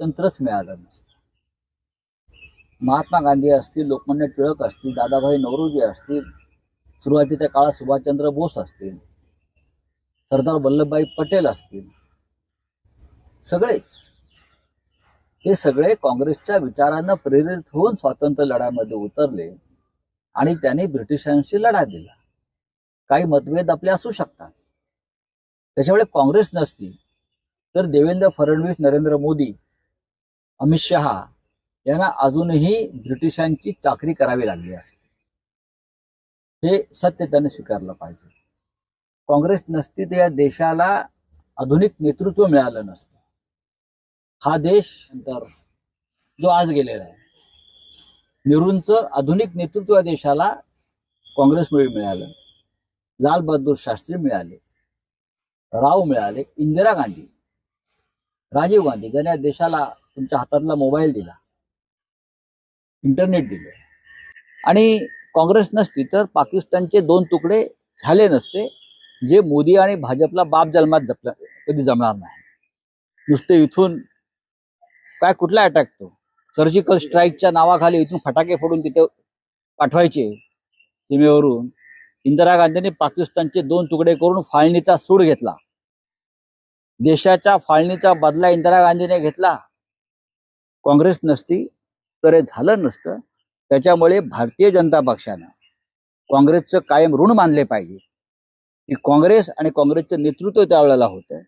तंत्रच मिळालं नसतं. महात्मा गांधी असतील लोकमान्य टिळक असतील दादाभाई नवरोजी असतील सुरुवातीच्या काळात सुभाषचंद्र बोस असतील सरदार वल्लभभाई पटेल असतील सगळेच. हे सगळे काँग्रेसच्या विचारानं प्रेरित होऊन स्वातंत्र्य लढ्यामध्ये उतरले आणि त्यांनी ब्रिटिशांशी लढा दिला. काही मतभेद आपले असू शकतात. त्याच्यामुळे काँग्रेस नसती तर देवेंद्र फडणवीस नरेंद्र मोदी अमित शहा यांना अजूनही ब्रिटिशांची चाकरी करावी लागली असते. हे सत्य त्याने स्वीकारलं पाहिजे. काँग्रेस नसती तर या देशाला आधुनिक नेतृत्व मिळालं नसतं. हा देश नंतर जो आज गेलेला आहे नेहरूंचं आधुनिक नेतृत्व या देशाला काँग्रेसमुळे मिळालं लाल बहादूर शास्त्री मिळाले राव मिळाले इंदिरा गांधी राजीव गांधी ज्याने या देशाला तुमच्या हातातला मोबाईल दिला. इंटरनेट दिले. आणि काँग्रेस नसती तर पाकिस्तानचे दोन तुकडे झाले नसते जे मोदी आणि भाजपला बाप जन्मात जपला कधी जमणार नाही. नुसते इथून काय कुठला अटॅक तो? सर्जिकल स्ट्राईकच्या नावाखाली इथून फटाके फोडून तिथे पाठवायचे सीमेवरून. इंदिरा गांधींनी पाकिस्तानचे दोन तुकडे करून फाळणीचा सूड घेतला. देशाच्या फाळणीचा बदला इंदिरा गांधीने घेतला. काँग्रेस नसती तर हे झालं नसतं. त्याच्यामुळे भारतीय जनता पक्षानं काँग्रेसचं कायम ऋण मानले पाहिजे. की काँग्रेस आणि काँग्रेसचं नेतृत्व त्यावेळेला होतं.